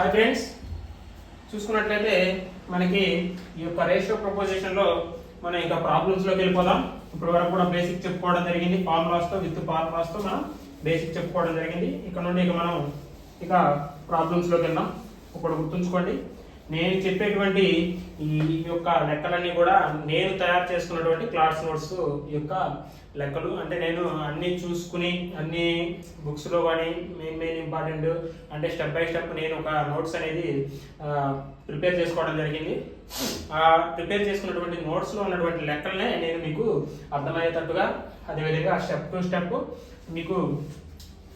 Hi friends చూసుకున్నట్లయితే మనకి ఈ యొక్క రేషియో ప్రపోజిషన్లో మనం ఇంకా ప్రాబ్లమ్స్లోకి వెళ్ళిపోదాం. ఇప్పుడు వరకు కూడా బేసిక్ చెప్పుకోవడం జరిగింది. ఫార్ములాస్తో విత్ ఫార్ములాస్తో మనం బేసిక్ చెప్పుకోవడం జరిగింది. ఇక్కడ నుండి ఇక మనం ఇక ప్రాబ్లమ్స్లోకి వెళ్దాం. ఇప్పుడు గుర్తుంచుకోండి. నేను చెప్పేటువంటి ఈ యొక్క లెక్కలన్నీ కూడా నేను తయారు చేసుకున్నటువంటి క్లాస్ నోట్స్ యొక్క లెక్కలు. అంటే నేను అన్ని చూసుకుని అన్ని బుక్స్లో కానీ మెయిన్ మెయిన్ ఇంపార్టెంట్ అంటే స్టెప్ బై స్టెప్ నేను ఒక నోట్స్ అనేది ప్రిపేర్ చేసుకోవడం జరిగింది. ఆ ప్రిపేర్ చేసుకున్నటువంటి నోట్స్లో ఉన్నటువంటి లెక్కలనే నేను మీకు అర్థమయ్యేటట్టుగా అదేవిధంగా స్టెప్ టు స్టెప్ మీకు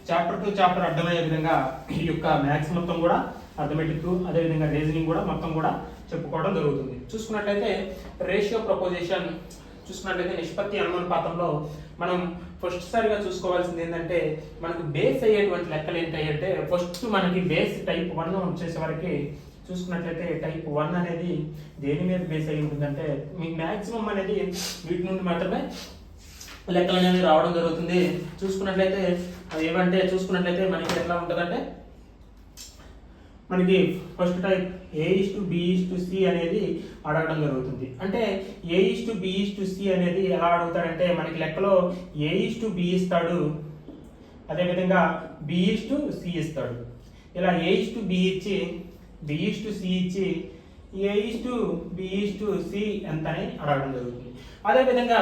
చాప్టర్ టు చాప్టర్ అర్థమయ్యే విధంగా ఈ యొక్క మ్యాథ్స్ మొత్తం కూడా అర్థమెటిక్ అదేవిధంగా రీజనింగ్ కూడా మొత్తం కూడా చెప్పుకోవడం జరుగుతుంది. చూసుకున్నట్లయితే రేషియో ప్రపోజిషన్ చూసుకున్నట్లయితే నిష్పత్తి అనుమానపాతంలో మనం ఫస్ట్ సారిగా చూసుకోవాల్సింది ఏంటంటే మనకు బేస్ అయ్యేటువంటి లెక్కలు ఏంటంటే ఫస్ట్ మనకి బేస్ టైప్ వన్ వచ్చేసరికి చూసుకున్నట్లయితే టైప్ వన్ అనేది దేని మీద బేస్ అయి ఉంటుందంటే మీకు మ్యాక్సిమం అనేది వీటి నుండి మాత్రమే లెక్కలు అనేవి రావడం జరుగుతుంది. చూసుకున్నట్లయితే అది ఏమంటే చూసుకున్నట్లయితే మనకి ఎట్లా ఉంటుందంటే మనకి first type A is to B is to C అనేది అడగడం జరుగుతుంది. అంటే A is to B is to C అనేది ఎలా అడుగుతాడంటే మనకి లెక్కలో ఏ ఇస్ టు బి ఇస్తాడు అదేవిధంగా బి ఇస్ టు సి ఇస్తాడు. ఇలా ఏ ఇస్ టు బి ఇచ్చి బి ఇస్ టు సి ఇచ్చి A is to B is to C ఎంత అని అడగడం జరుగుతుంది అదేవిధంగా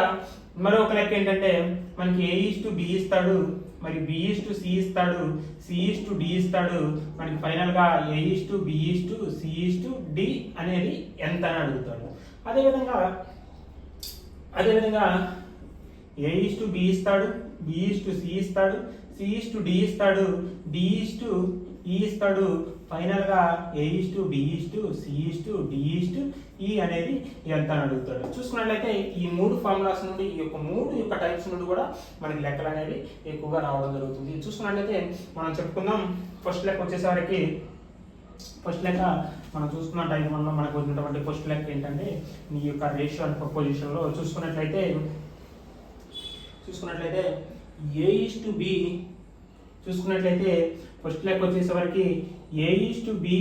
మరొక లెక్క ఏంటంటే మనకి ఏ ఇస్ టు బి ఇస్తాడు మరి బి ఇస్ టు సి ఇస్తాడు సి ఇస్ టు డి ఇస్తాడు మనకి ఫైనల్గా A is to B is to C is to D అనేది ఎంత అని అడుగుతాడు అదేవిధంగా అదేవిధంగా ఏ ఇస్ టు బి ఇస్తాడు బి ఇస్ టు సి ఇస్తాడు సి ఇస్ టు డి ఇస్తాడు డి ఇస్ టు ఈ ఇస్తాడు ఫైనల్గా A is to B is to C is to D is to e E అనేది ఎంత అని అడుగుతాడు. చూసుకున్నట్లయితే ఈ మూడు ఫార్ములాస్ నుండి ఈ యొక్క మూడు యొక్క టైప్స్ నుండి కూడా మనకి లెక్కలు అనేది ఎక్కువగా రావడం జరుగుతుంది. చూసుకున్నట్లయితే మనం చెప్పుకుందాం. ఫస్ట్ లెక్క వచ్చేసరికి ఫస్ట్ లెక్క మనం చూసుకున్న టైం వల్ల మనకు వచ్చినటువంటి ఫస్ట్ లెక్క ఏంటంటే ఈ యొక్క రేషియో అండ్ పొజిషన్లో చూసుకున్నట్లయితే చూసుకున్నట్లయితే ఏ ఈస్ టు బి చూసుకున్నట్లయితే ఫస్ట్ లెక్క వచ్చేసరికి A is to B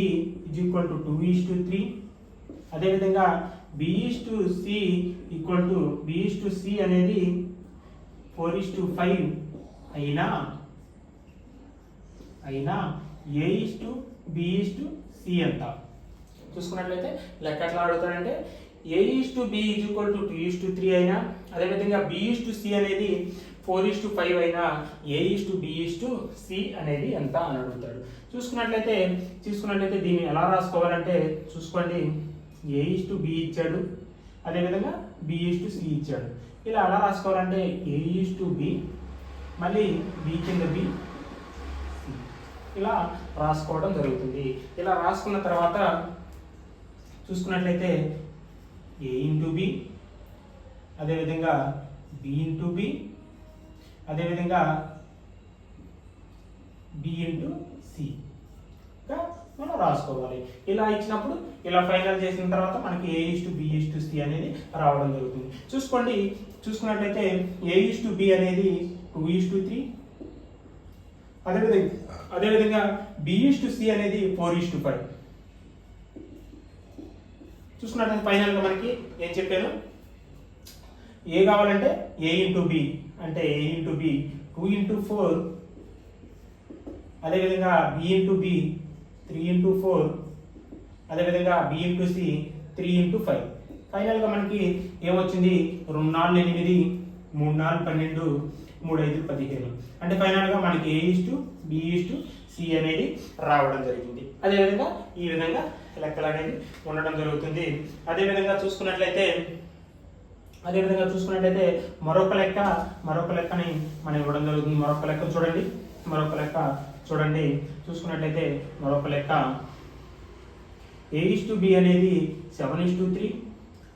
is equal to two is to three అదేవిధంగా B is to C equal to B is to C అనేది ఫోర్ ఈస్ టు ఫైవ్ అయినా అయినా A is to B is to C ఎంత చూసుకున్నట్లయితే లెక్క ఎట్లా అడుగుతాడంటే A is to B is equal to two is to three అయినా అదేవిధంగా B is to C అనేది ఫోర్ ఈస్ టు ఫైవ్ అయినా A is to B is to C అనేది ఎంత అని అడుగుతాడు. చూసుకున్నట్లయితే చూసుకున్నట్లయితే దీన్ని ఎలా రాసుకోవాలంటే చూసుకోండి. ఏ ఈస్ టు బి ఇచ్చాడు అదేవిధంగా బి ఈస్ టు సి ఇచ్చాడు. ఇలా ఎలా రాసుకోవాలంటే ఏ ఈస్ టు బి మళ్ళీ బి కింద బి ఇలా రాసుకోవడం జరుగుతుంది. ఇలా రాసుకున్న తర్వాత చూసుకున్నట్లయితే ఏ ఇంటూ బి అదేవిధంగా బి ఇంటూ బి అదేవిధంగా బి ఇంటూ సి మనం రాసుకోవాలి. ఇలా ఇచ్చినప్పుడు ఇలా ఫైనల్ చేసిన తర్వాత మనకి A is to B is to C అనేది రావడం జరుగుతుంది. చూసుకోండి. చూసుకున్నట్లయితే ఏ ఇస్ టు బి అనేది టూ ఇస్ టు త్రీ అదేవిధంగా అదేవిధంగా బి ఇస్ టు సి అనేది ఫోర్ ఇస్ టు ఫైవ్ చూసుకున్నట్లయితే ఫైనల్గా మనకి ఏం చెప్పాను? ఏ కావాలంటే ఏ ఇంటూ బి అంటే A into B two into four అదేవిధంగా B into B three into four అదేవిధంగా B into C three into five ఫైనల్గా మనకి ఏమొచ్చింది? రెండు నాలుగు ఎనిమిది మూడు నాలుగు పన్నెండు మూడు ఐదు పదిహేను. అంటే ఫైనల్గా మనకి A is to B is to C అనేది రావడం జరిగింది. అదేవిధంగా ఈ విధంగా లెక్కలు అనేది ఉండడం జరుగుతుంది. అదేవిధంగా చూసుకున్నట్లయితే అదేవిధంగా చూసుకున్నట్టయితే మరొక లెక్క మరొక లెక్కని మనం ఇవ్వడం జరుగుతుంది. మరొక లెక్క చూడండి. మరొక లెక్క చూడండి. చూసుకున్నట్టయితే మరొక లెక్క. ఏ ఇస్ టు బి అనేది సెవెన్ ఇస్ టు త్రీ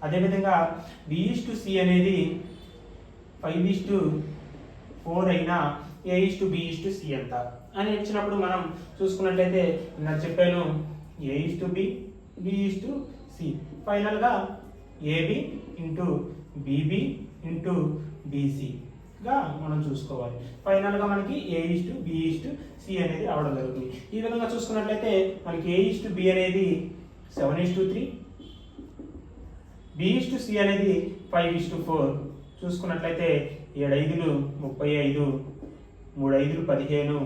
అదేవిధంగా బి ఇస్ టు సి అనేది ఫైవ్ ఇస్ టు ఫోర్ అయినా A is to B is to C ఎంత అని ఇచ్చినప్పుడు మనం చూసుకున్నట్లయితే నేను చెప్పాను A is to B B is to C ఫైనల్గా ఏబి ఇంటూ బీబీ ఇంటూ బీసీగా మనం చూసుకోవాలి. ఫైనల్గా మనకి A is to B is to C అనేది రావడం జరుగుతుంది. ఈ విధంగా చూసుకున్నట్లయితే మనకి ఏ ఇస్టు బి అనేది seven is to three B is to C అనేది ఫైవ్ ఇస్టు ఫోర్ చూసుకున్నట్లయితే ఏడైదులు ఐదులు ముప్పై ఐదు మూడు ఐదులు పదిహేను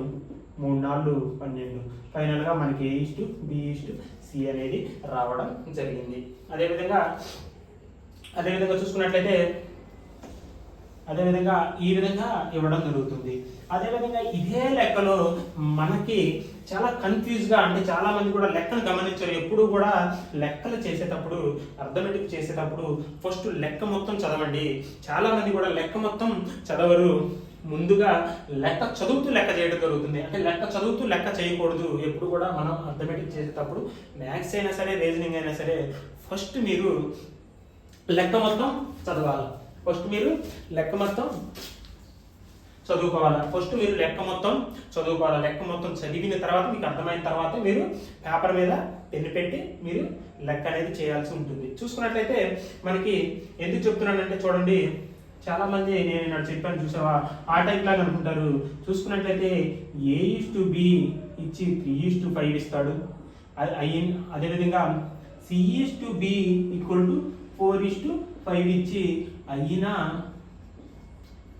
మూడు నాలుగు పన్నెండు ఫైనల్గా మనకి A is to B is to C అనేది రావడం జరిగింది. అదేవిధంగా అదేవిధంగా చూసుకున్నట్లయితే అదేవిధంగా ఈ విధంగా ఇవ్వడం జరుగుతుంది. అదేవిధంగా ఇదే లెక్కలో మనకి చాలా కన్ఫ్యూజ్గా అంటే చాలా మంది కూడా లెక్కను గమనించారు. ఎప్పుడు కూడా లెక్కలు చేసేటప్పుడు అర్థమెటిక్ చేసేటప్పుడు ఫస్ట్ లెక్క మొత్తం చదవండి. చాలా మంది కూడా లెక్క మొత్తం చదవరు. ముందుగా లెక్క చదువుతూ లెక్క చేయడం జరుగుతుంది. అంటే లెక్క చదువుతూ లెక్క చేయకూడదు. ఎప్పుడు కూడా మనం అర్థమెటిక్ చేసేటప్పుడు మ్యాథ్స్ అయినా సరే రీజనింగ్ అయినా సరే ఫస్ట్ మీరు లెక్క మొత్తం చదవాలి. ఫస్ట్ మీరు లెక్క మొత్తం చదువుకోవాలి. ఫస్ట్ మీరు లెక్క మొత్తం చదువుకోవాలి. లెక్క మొత్తం చదివిన తర్వాత మీకు అర్థమైన తర్వాత మీరు పేపర్ మీద పెన్ను పెట్టి మీరు లెక్క అనేది చేయాల్సి ఉంటుంది. చూసుకున్నట్లయితే మనకి ఎందుకు చెప్తున్నానంటే చూడండి చాలా మంది నేను నాకు చెప్పాను చూసావా? ఆ టైప్ లాగా అనుకుంటారు. చూసుకున్నట్లయితే ఏ ఈస్ టు బి ఇచ్చి త్రీ ఈస్ టు ఫైవ్ ఇస్తాడు. అ- అయ్యి అదేవిధంగా C is to B equal to four is to five ఇచ్చి అయినా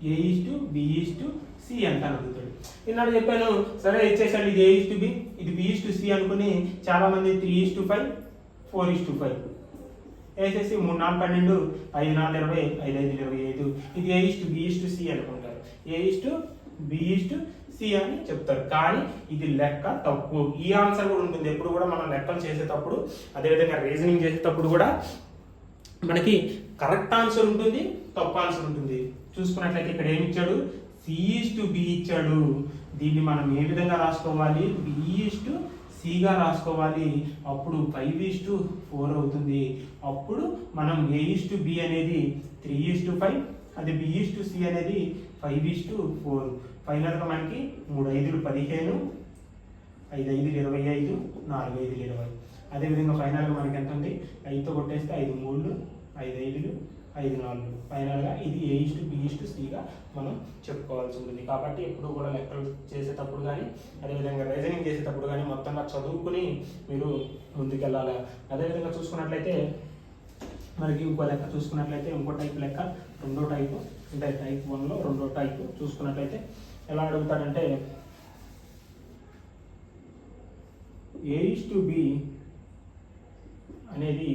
A is to B is to C అంట అడుగుతాడు ఇన్నాడు చెప్పాను సరే ఇచ్చేసాడు ఇది ఏ ఇస్ టు బి ఇది బి ఇస్ టు సి అనుకుని చాలా మంది three is to five four is to five వేసేసి మూడు నాలుగు పన్నెండు ఐదు నాలుగు ఇరవై ఐదు ఐదు ఇరవై ఐదు ఇది A is to B is to C అనుకుంటారు A is to B is to C అని చెప్తారు కానీ ఇది లెక్క తప్పు ఈ ఆన్సర్ కూడా ఉంటుంది ఎప్పుడు కూడా మనం లెక్కలు చేసేటప్పుడు అదేవిధంగా రీజనింగ్ చేసేటప్పుడు కూడా మనకి కరెక్ట్ ఆన్సర్ ఉంటుంది తప్పు ఆన్సర్ ఉంటుంది. చూసుకున్నట్లయితే ఇక్కడ ఏమి ఇచ్చాడు? సిఈస్ టు బి ఇచ్చాడు. దీన్ని మనం ఏ విధంగా రాసుకోవాలి? బిఈస్ టు సిగా రాసుకోవాలి. అప్పుడు ఫైవ్ ఈస్ టు ఫోర్ అవుతుంది. అప్పుడు మనం ఏ ఈస్ టు బి అనేది త్రీ ఈస్ టు ఫైవ్ అది బి ఈస్ టు సి అనేది ఫైవ్ ఈస్ టు ఫోర్ ఫైనల్గా మనకి మూడు ఐదులు పదిహేను ఐదు ఐదులు ఇరవై ఐదు నాలుగు ఐదులు ఇరవై. అదేవిధంగా ఫైనల్గా మనకి ఎంత ఉంది ఐదుతో కొట్టేస్తే ఐదు మూడు ఐదు ఐదులు ఐదు నాలుగు. ఫైనల్గా ఇది A is to B is to సిగా మనం చెప్పుకోవాల్సి ఉంటుంది. కాబట్టి ఎప్పుడు కూడా లెక్కలు చేసేటప్పుడు కానీ అదేవిధంగా రీజనింగ్ చేసేటప్పుడు కానీ మొత్తంగా చదువుకుని మీరు ముందుకెళ్ళాలి. అదేవిధంగా చూసుకున్నట్లయితే మనకి ఇంకో లెక్క చూసుకున్నట్లయితే ఇంకో టైప్ లెక్క రెండో టైపు అంటే టైప్ వన్లో రెండో టైపు చూసుకున్నట్లయితే ఎలా అడుగుతాడంటే ఏ ఇస్ టు బి అనేది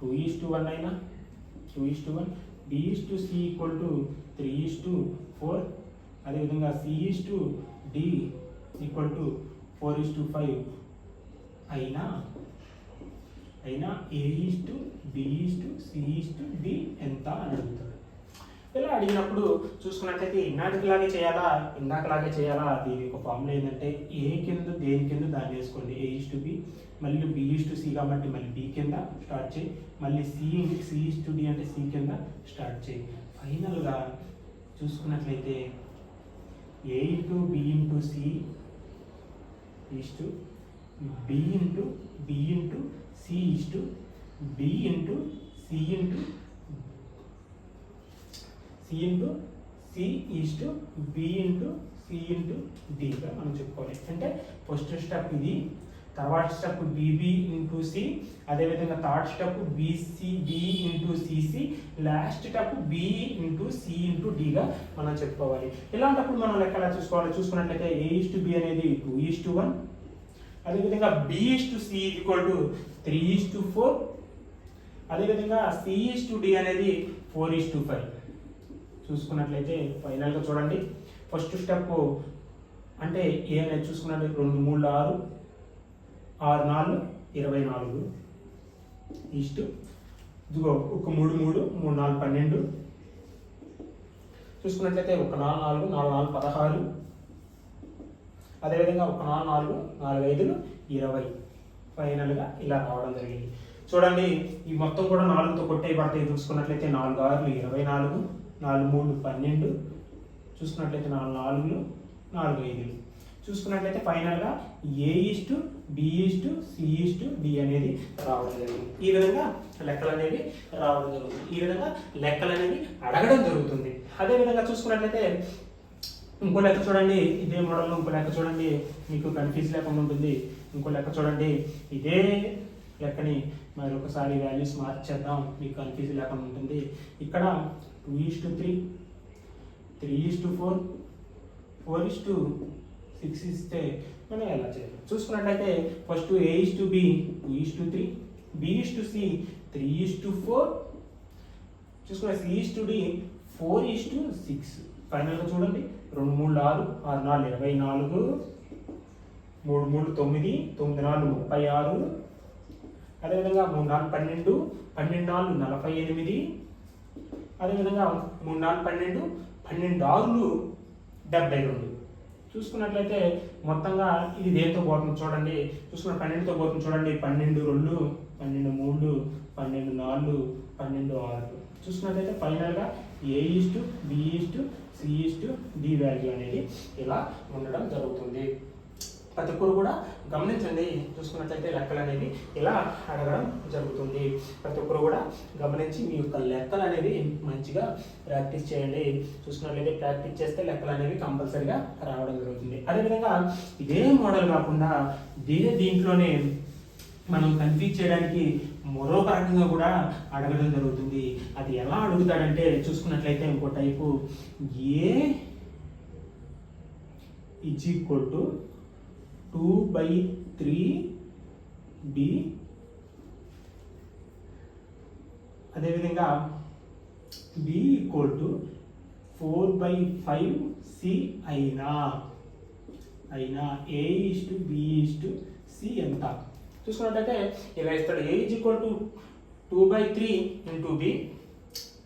టూ ఈస్ టు వన్ అయినా? Two is to one B is to C equal to three is to four అదేవిధంగా C is to D equal to four is to five అయినా అయినా A is to B is to C is to D ఎంత అని అడుగుతాడు ఇలా అడిగినప్పుడు చూసుకున్నట్లయితే ఇన్నాటికిలాగే చేయాలా? ఇందాకలాగే చేయాలా? దీని ఒక ఫార్ములా ఏంటంటే ఏ కింద దేని కింద దాన్ని వేసుకోండి. ఏ ఈస్ టు బి మళ్ళీ బి ఈస్ టు సి కాబట్టి మళ్ళీ బి కింద స్టార్ట్ చేయి. మళ్ళీ C C is to D అంటే సి కింద స్టార్ట్ చేయి. ఫైనల్గా చూసుకున్నట్లయితే A into B into C is to B into B into C is to B into C into C into C is to B into C into డిగా మనం చెప్పుకోవాలి. అంటే first step ఇది తర్వాత step BB into C అదేవిధంగా third step BC B into CC last step B into C into డిగా మనం చెప్పుకోవాలి. ఇలాంటప్పుడు మనం లెక్క ఎలా చూసుకోవాలి? చూసుకున్నట్లయితే ఏ ఈస్ టు బి అనేది టూ ఈస్ టు వన్ అదేవిధంగా B is to C equal to three is to four అదేవిధంగా సి ఈస్ టు డి అనేది ఫోర్ ఈస్ టు ఫైవ్ చూసుకున్నట్లయితే ఫైనల్గా చూడండి. ఫస్ట్ స్టెప్ అంటే ఏ అనేది చూసుకున్నట్లయితే రెండు మూడు ఆరు ఆరు నాలుగు ఇరవై నాలుగు. ఈస్ట్ ఇదిగో ఒక మూడు మూడు మూడు నాలుగు పన్నెండు. చూసుకున్నట్లయితే ఒక నాలుగు నాలుగు నాలుగు నాలుగు పదహారు. అదేవిధంగా ఒక నాలుగు నాలుగు నాలుగు ఐదులు ఇరవై. ఫైనల్గా ఇలా రావడం జరిగింది. చూడండి ఈ మొత్తం కూడా నాలుగుతో కొట్టే చూసుకున్నట్లయితే నాలుగు ఆరులు ఇరవై నాలుగు. నాలుగు మూడు పన్నెండు చూసుకున్నట్లయితే నాలుగు నాలుగులు నాలుగు ఐదులు. చూసుకున్నట్లయితే ఫైనల్గా A is to B is to C is to D అనేది రావడం జరిగింది. ఈ విధంగా లెక్కలు అనేవి రావడం జరుగుతుంది. ఈ విధంగా లెక్కలు అనేవి అడగడం జరుగుతుంది. అదే విధంగా చూసుకున్నట్లయితే ఇంకో లెక్క చూడండి ఇదే మోడల్ ఇంకో లెక్క చూడండి మీకు కన్ఫ్యూజ్ లేకుండా ఉంటుంది. ఇంకో లెక్క చూడండి ఇదే లెక్కని మరి ఒకసారి వాల్యూస్ మార్చేద్దాం. మీకు కన్ఫ్యూజ్ లేకుండా ఉంటుంది. ఇక్కడ two is to three three is to four four is to six ఇస్తే మనం ఎలా చేయాలి? చూసుకున్నట్లయితే first A is to B two is to three B is to C three is to four. చూసుకున్న C is to D four is to six. ఫైనల్గా చూడండి. రెండు మూడు ఆరు ఆరు నాలుగు ఇరవై నాలుగు. మూడు మూడు తొమ్మిది తొమ్మిది నాలుగు ముప్పై ఆరు. అదేవిధంగా మూడు నాలుగు పన్నెండు పన్నెండు నాలుగు నలభై ఎనిమిది. అదేవిధంగా మూడు నాలుగు పన్నెండు పన్నెండు ఆరులు డెబ్బై రెండు చూసుకున్నట్లయితే మొత్తంగా ఇది దేంతో పోతుంది చూడండి. చూసుకున్న పన్నెండుతో పోతుంది చూడండి. పన్నెండు రెండు పన్నెండు మూడు పన్నెండు నాలుగు పన్నెండు ఆరు. చూసుకున్నట్లయితే ఫైనల్గా A is to B is to C is to D value అనేది ఇలా ఉండడం జరుగుతుంది. ప్రతి ఒక్కరు కూడా గమనించండి. చూసుకున్నట్లయితే లెక్కలు అనేవి ఇలా అడగడం జరుగుతుంది. ప్రతి ఒక్కరు కూడా గమనించి మీ యొక్క లెక్కలు అనేవి మంచిగా ప్రాక్టీస్ చేయండి. చూసుకున్నట్లయితే ప్రాక్టీస్ చేస్తే లెక్కలు అనేవి కంపల్సరిగా రావడం జరుగుతుంది. అదేవిధంగా ఇదే మోడల్ కాకుండా దీని దీంట్లోనే మనం కన్ఫ్యూజ్ చేయడానికి మరొక రకంగా కూడా అడగడం జరుగుతుంది. అది ఎలా అడుగుతాడంటే చూసుకున్నట్లయితే ఇంకో type A is equal to two by three B అదేవిధంగా B equal to four by five C అయినా అయినా A is to B is to C ఎంత? చూసుకున్నట్టయితే ఇలా ఇస్తాడు. A is equal to two by three into B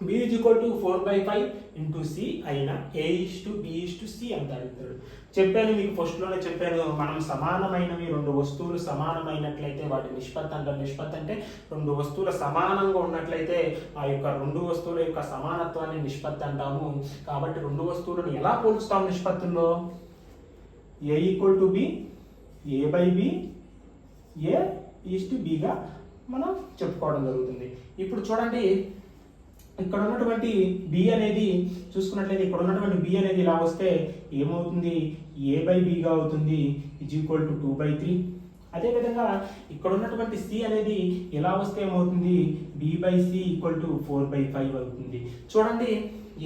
B is equal to four by five into C అయినా A is to B is to C అంత అడుగుతాడు చెప్పాను మీకు ఫస్ట్లోనే చెప్పాను మనం సమానమైనవి రెండు వస్తువులు సమానమైనట్లయితే వాటి నిష్పత్తి అంటారు నిష్పత్తి అంటే రెండు వస్తువులు సమానంగా ఉన్నట్లయితే ఆ యొక్క రెండు వస్తువుల యొక్క సమానత్వాన్ని నిష్పత్తి అంటాము. కాబట్టి రెండు వస్తువులను ఎలా పోల్చుతాం నిష్పత్తుల్లో A equal to B A by B A is to బిగా మనం చెప్పుకోవడం జరుగుతుంది. ఇప్పుడు చూడండి ఇక్కడ ఉన్నటువంటి బి అనేది చూసుకున్నట్లయితే ఇక్కడ ఉన్నటువంటి బి అనేది ఇలా వస్తే ఏమవుతుంది? ఏ బై బిగా అవుతుంది is equal to two by three అదేవిధంగా ఇక్కడ ఉన్నటువంటి సి అనేది ఎలా వస్తే ఏమవుతుంది? B by C equal to four by five అవుతుంది. చూడండి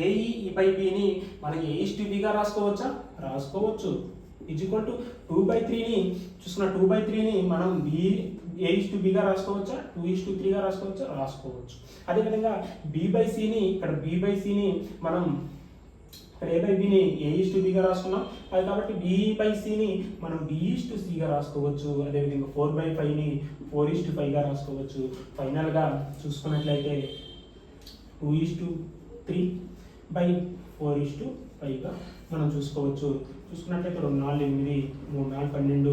ఏఈ బై బిని మనకి ఏ టు బిగా రాసుకోవచ్చా? రాసుకోవచ్చు. Is equal to two by త్రీని చూసుకున్న టూ బై త్రీని మనం బి ఏ ఇస్ టు బిగా రాసుకోవచ్చా? టూ ఇస్ టు త్రీగా రాసుకోవచ్చా? రాసుకోవచ్చు. అదేవిధంగా బి బై సిని ఇక్కడ బి బై సిని మనం ఇక్కడ ఏ బై బిని ఏ ఇస్ టు బిగా రాసుకున్నాం. అది కాబట్టి బి బై సిని మనం బి ఇస్ టు సిగా రాసుకోవచ్చు. అదేవిధంగా ఫోర్ బై ఫైవ్ని ఫోర్ ఇస్ టు ఫైవ్గా రాసుకోవచ్చు. ఫైనల్గా చూసుకున్నట్లయితే two is to three by four is to ఫైవ్గా మనం చూసుకోవచ్చు. చూసుకున్నట్లయితే రెండు నాలుగు ఎనిమిది మూడు నాలుగు పన్నెండు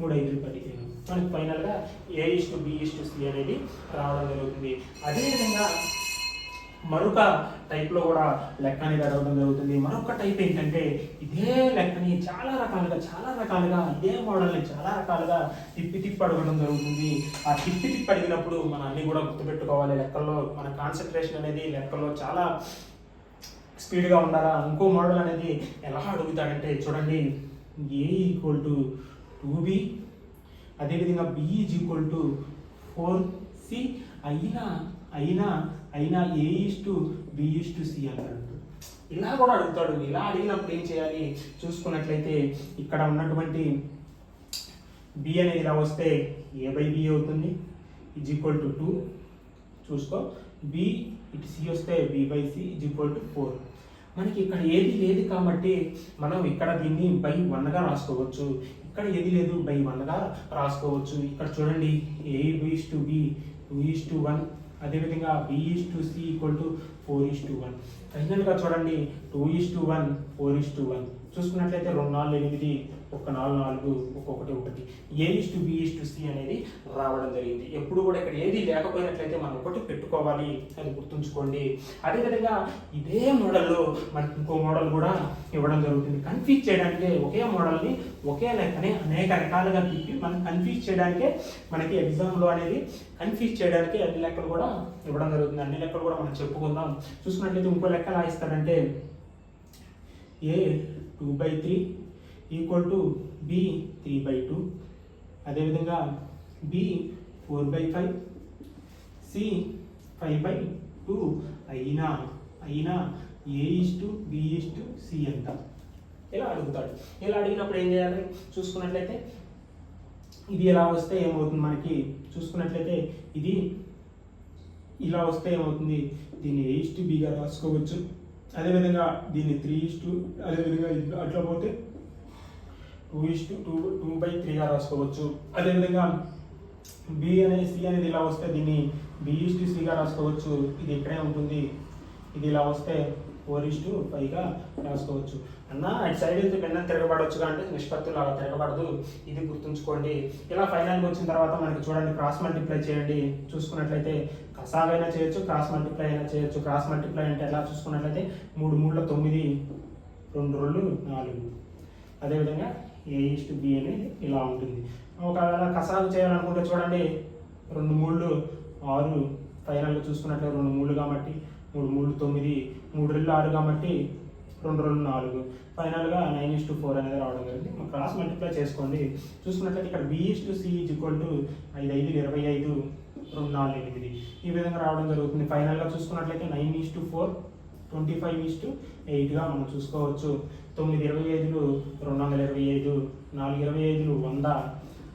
మూడు ఐదు పదిహేను మనకి ఫైనల్గా A is to B is to C అనేది రావడం జరుగుతుంది. అదేవిధంగా మరొక టైప్లో కూడా లెక్క అనేది అడగడం జరుగుతుంది. మరొక టైప్ ఏంటంటే ఇదే లెక్కని చాలా రకాలుగా చాలా రకాలుగా ఇదే మోడల్ని చాలా రకాలుగా తిప్పి తిప్పి అడగడం జరుగుతుంది. ఆ తిప్పి తిప్పి అడిగినప్పుడు మనం అన్ని కూడా గుర్తుపెట్టుకోవాలి. లెక్కల్లో మన కాన్సన్ట్రేషన్ అనేది లెక్కల్లో చాలా స్పీడ్గా ఉండాలా? ఇంకో మోడల్ అనేది ఎలా అడుగుతాడంటే చూడండి A equal to two B అదేవిధంగా B is equal to four C. అయినా అయినా అయినా A is to B is to C అంటాడు. ఇలా కూడా అడుగుతాడు. ఇలా అడిగినప్పుడు ఏం చేయాలి? చూసుకున్నట్లయితే ఇక్కడ ఉన్నటువంటి బి అనేది ఇలా వస్తే ఏ బై బి అవుతుంది? Is equal to two. చూసుకో. బి ఇటు సి వస్తే B by C is equal to four. మనకి ఇక్కడ ఏది లేదు కాబట్టి మనం ఇక్కడ దీన్ని బై వన్గా రాసుకోవచ్చు. ఇక్కడ ఏది లేదు. బై వన్గా రాసుకోవచ్చు. ఇక్కడ చూడండి A is to B two is to one అదేవిధంగా B is to C equal to four is to one ఫైనల్గా చూడండి two is to one four is to one చూసుకున్నట్లయితే రెండు నాలుగు ఎనిమిది ఒక నాలుగు నాలుగు ఒక్కొక్కటి ఒకటి. A is to B is to C అనేది రావడం జరిగింది. ఎప్పుడు కూడా ఇక్కడ ఏది లేకపోయినట్లయితే మనం ఒకటి పెట్టుకోవాలి అది గుర్తుంచుకోండి. అదేవిధంగా ఇదే మోడల్లో మనకి ఇంకో మోడల్ కూడా ఇవ్వడం జరుగుతుంది. కన్ఫ్యూజ్ చేయడానికి ఒకే మోడల్ని ఒకే లెక్కని అనేక రకాలుగా తిప్పి మనం కన్ఫ్యూజ్ చేయడానికే మనకి ఎగ్జామ్లో అనేది కన్ఫ్యూజ్ చేయడానికి అన్ని లెక్కలు కూడా ఇవ్వడం జరుగుతుంది. అన్ని లెక్కలు కూడా మనం చెప్పుకుందాం. చూసుకున్నట్లయితే ఇంకో లెక్క ఎలా ఇస్తారంటే A two by three equal to B three by two అదేవిధంగా B four by five C five by two అయినా అయినా A is to B is to C ఎంత? ఇలా అడుగుతాడు. ఇలా అడిగినప్పుడు ఏం చేయాలి? చూసుకున్నట్లయితే ఇది ఎలా వస్తే ఏమవుతుంది మనకి? చూసుకున్నట్లయితే ఇది ఇలా వస్తే ఏమవుతుంది? దీన్ని ఏ ఇస్టు బిగా రాసుకోవచ్చు. అదేవిధంగా దీన్ని త్రీ ఇస్టు అదేవిధంగా అట్లా పోతే two is to two two by త్రీగా రాసుకోవచ్చు. అదేవిధంగా బి అనేది సి అనేది ఇలా వస్తే దీన్ని బి ఇస్ టు సిగా రాసుకోవచ్చు. ఇది ఇక్కడే ఉంటుంది. ఇది ఇలా వస్తే ఫోర్ ఇస్ టు ఫైవ్గా రాసుకోవచ్చు. అన్న అటు సైడ్ అయితే పెన్న తిరగబడవచ్చు కానీ నిష్పత్తులు అలా తిరగబడదు. ఇది గుర్తుంచుకోండి. ఇలా ఫైనల్కి వచ్చిన తర్వాత మనకి చూడండి క్రాస్ మల్టిప్లై చేయండి. చూసుకున్నట్లయితే కసాగైనా చేయొచ్చు క్రాస్ మల్టిప్లై అయినా చేయొచ్చు. క్రాస్ మల్టిప్లై అంటే ఎలా? చూసుకున్నట్లయితే మూడు మూడుల తొమ్మిది రెండు రెండు నాలుగు. అదేవిధంగా ఏ ఇస్ట్ బి అనేది ఇలా ఉంటుంది. ఒకవేళ కసాగు చేయాలనుకుంటే చూడండి రెండు మూడు ఆరు ఫైనల్గా చూసుకున్నట్లయితే రెండు మూడు కాబట్టి మూడు మూడు తొమ్మిది మూడు రెండు ఆరు కాబట్టి రెండు రెండు నాలుగు. ఫైనల్గా నైన్ ఇస్ టు ఫోర్ అనేది రావడం జరిగింది. క్రాస్ మల్టిప్లై చేసుకోండి. చూసుకున్నట్లయితే ఇక్కడ B is to C is equal to ఐదు ఐదు ఇరవై ఐదు రెండు నాలుగు ఎనిమిది. ఈ విధంగా రావడం జరుగుతుంది. ఫైనల్గా చూసుకున్నట్లయితే nine is to four twenty five is to ఎయిట్గా మనం చూసుకోవచ్చు. తొమ్మిది ఇరవై ఐదులు రెండు వందల ఇరవై ఐదు నాలుగు ఇరవై ఐదులు వంద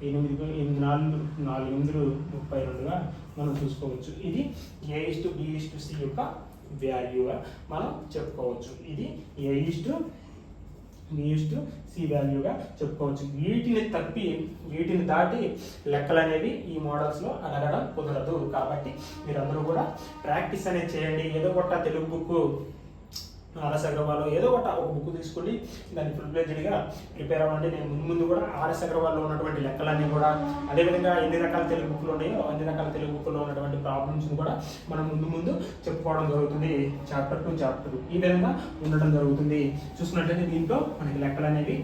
ఎనిమిది ఎనిమిది నాలుగు నాలుగు ఎనిమిదిలు ముప్పై రెండుగా మనం చూసుకోవచ్చు. ఇది A is to B is to C యొక్క వాల్యూగా మనం చెప్పుకోవచ్చు. ఇది A is to to C వాల్యూగా చెప్పుకోవచ్చు. వీటిని తప్పి వీటిని దాటి లెక్కలు అనేవి ఈ మోడల్స్లో అడగడం కుదరదు. కాబట్టి మీరందరూ కూడా ప్రాక్టీస్ అనేది చేయండి. ఏదో కొట్ట తెలుగు బుక్ ఆర్ఎస్ అగ్రవాల్ ఏదో ఒకటి ఒక బుక్ తీసుకుని దాన్ని ఫుల్ ప్లేజ్డ్గా ప్రిపేర్ అవ్వండి. నేను ముందు ముందు కూడా ఆర్ఎస్ అగ్రవాల్లో ఉన్నటువంటి లెక్కలన్నీ కూడా అదేవిధంగా ఎన్ని రకాల తెలుగు బుక్లు ఉన్నాయో అన్ని రకాల తెలుగు బుక్లో ఉన్నటువంటి ప్రాబ్లమ్స్ కూడా మనం ముందు ముందు చెప్పుకోవడం జరుగుతుంది. చాప్టర్ టు చాప్టర్ ఈ విధంగా ఉండడం జరుగుతుంది. చూసుకున్నట్లయితే దీంట్లో మనకి లెక్కలు అనేవి